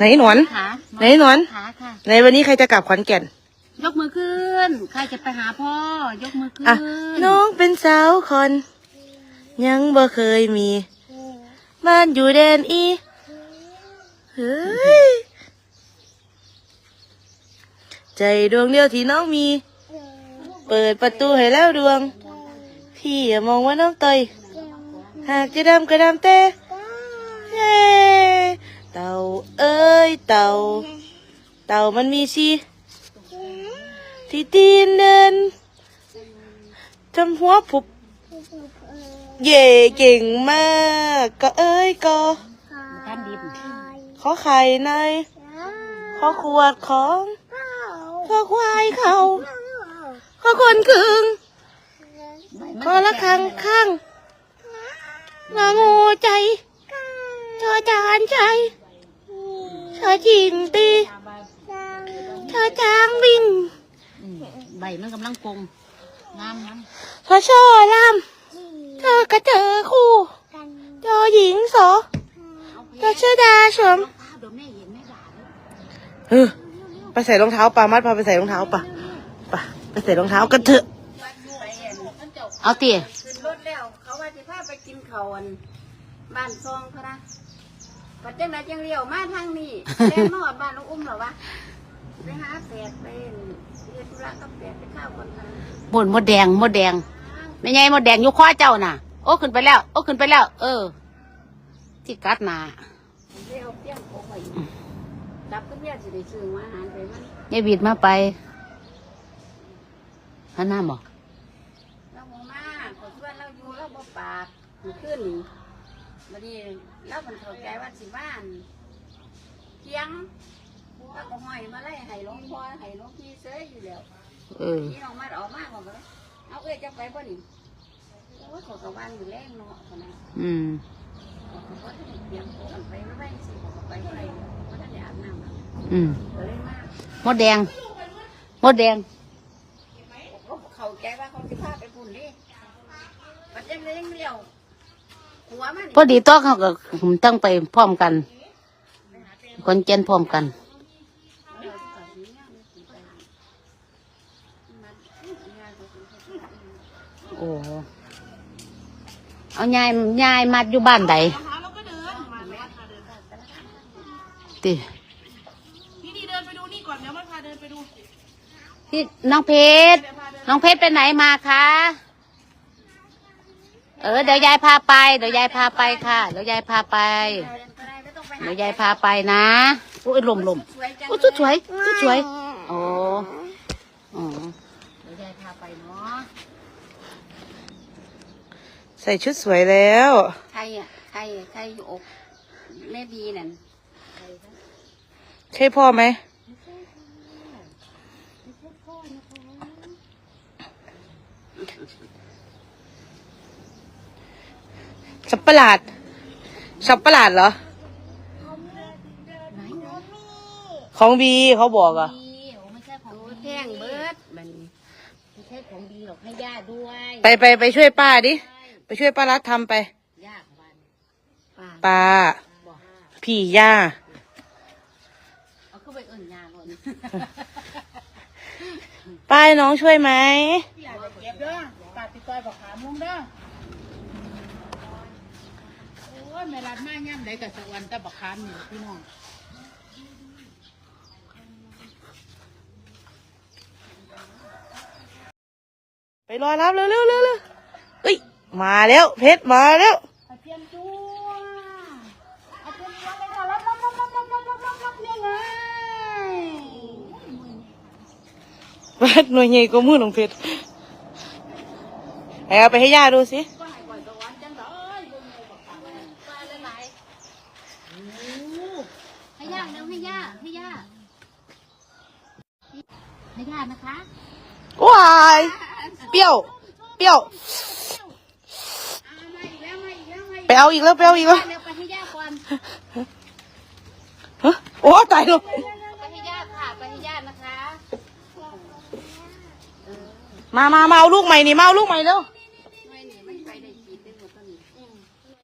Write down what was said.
หึหึไหนหนอน ขาไหนหนอน ขาค่ะไหนวันนี้ใครจะกลับขอนแก่น ยกมือขึ้น ใครจะไปหาพ่อ ยกมือขึ้นอะ น้องเป็นสาวคนยังบ่เคยมี บ้านอยู่แดนอีเฮ้ย ใจดวงเดียวที่น้องมี เปิดประตูให้แล้วดวง พี่อย่ามองว่าน้องเตยหากจะดำก็ดำแต่เย้ เต่าเอ้ยเต่า เต่ามันมีชีที่ตีนเดินทำหัวผุบเย่เก่งมาก ก็เอ้ยก็ท่านดิบขอไข่ในขอขวดของขอควายเขาขอคนคึงขอละคังข้างงางูใจชอจานใจ ชอจิงตีชอจางวิ่งอืมใบมันกำลังปงงามงามชอช่อลำเธอก็เจอคู่จอหญิงสอจอชดาชมข้าวเดี๋ยวแม่เห็นแม่ด่าเลยเออไปใส่รองเท้าปามัดพาไปใส่รองเท้าปะปะไปใส่รองเท้ากันเถอะ เอาเตี๋ยขึ้นรถแล้วเขาว่าจะพาไปกินเขาวอันบ้านซองเขานะ ปัจจัยไหนจังเลี้ยวมาทางนี้แล่นมาหอดบ้านลูกอุ้มเหรอวะไปหาแปดไปเรียนธุระกับแปดไปข้าวคนทางบนมดแดงมดแดงไม่ไงมดแดงอยู่ข้อเจ้าน่ะ โอ้ขึ้นไปแล้ว โอ้ขึ้นไปแล้ว เออที่กัดหนาเรียวเปี้ยงโอ้ยดับก็เมียสิได้ซื้อมาอาหารไปมันยายบีดมาไปฮันน้าบอกเราโมมาขอชวนเราอยู่เราบ่ปากอยู่ขึ้นนี่ บัดนี้เราเป็นเข้าใจว่าสิบ้านเที่ยงเราก็ห้อยมาไล่ให้หลวงพ่อให้หลวงพี่เสยอยู่แล้วเออนี่น้องมาออกมากกว่าเลยเอาเอ้ยจะไปบ่นี่โอ้ยขอกระวานอยู่แรงเนาะคนนั้นอืมขอกระวานเตรียมตัวกันไปไม่ไหวสิขอกระไปไปเพราะท่านได้อาบน้ำแล้วอืมก็เลยมามดแดงมดแดงเขาเข้าใจว่าเขาสิพาไปปุ่นดิปัจจัยเลยยังเลี้ยวหัวมัน พอดีโต๊ะเขาก็ต้องไปพร้อมกัน คนเจนพร้อมกันโอ้เอายายยายมัดอยู่บ้านใดติพี่ดีเดินไปดูนี่ก่อนเดี๋ยวมันพาเดินไปดูพี่น้องเพชรน้องเพชรไปไหนมาคะ เออเดี๋ยวยายพาไป เดี๋ยวยายพาไปค่ะเดี๋ยวยายพาไปเดี๋ยวยายพาไปนะอุ้ยลมลมอุ้ยชุดสวยชุดสวยโอ้อ๋อเดี๋ยวยายพาไปเนาะใส่ชุดสวยแล้วใครอะใครใครอยู่อกแม่บีนั่นใช่พ่อไหม สับประหลาดสับประหลาดเหรอ ของบีเขาบอกอะดีโอ้ไม่ใช่ของโอ้ดีแท่งเบิดมันไม่ใช่ของดีหรอกให้ย่าด้วยไปไปไปช่วยป้าดิ ไปช่วยป้ารัดทำไป ย่าของวันป่าป้า บอกพี่ย่า เอาขึ้นไปเอิ่นย่าก่อนป้าให้น้องช่วยไหม อย่าไปเก็บเด้อปาติกอยบอกขามลงเด้อโอ้ย แม่รัดมาย่ำได้กับสวรรค์แต่บักขามอยู่พี่น้องไปรอรับเร็วเร็วเร็วเร็วเอ้ยมาแล้ว เพชรมาแล้วเอาเตรียมตัวเอาเตรียมตัวเลยค่ะรับรับรับรับรับรับรับรับรับเนี่ยไงบ้านหน่วยใหญ่ก็มือน้องเพชรไปเอาไปให้ย่าดูสิก็ให้ก่อยสวรรค์จังเลยบุญเลยบักขามเลยปลาหลายๆโอ้ ให้ย่าเร็วให้ย่าให้ย่าให้ย่านะคะว้ายเปรี้ยว เปรี้ยวไปเอาอีกแล้วไปเอาอีกแล้วเร็วไปให้ย่าก่อนฮะโอ้ตายแล้วไปให้ย่าค่ะไปให้ย่านะคะ มามามาเอาลูกใหม่นี่มาเอาลูกใหม่เร็วน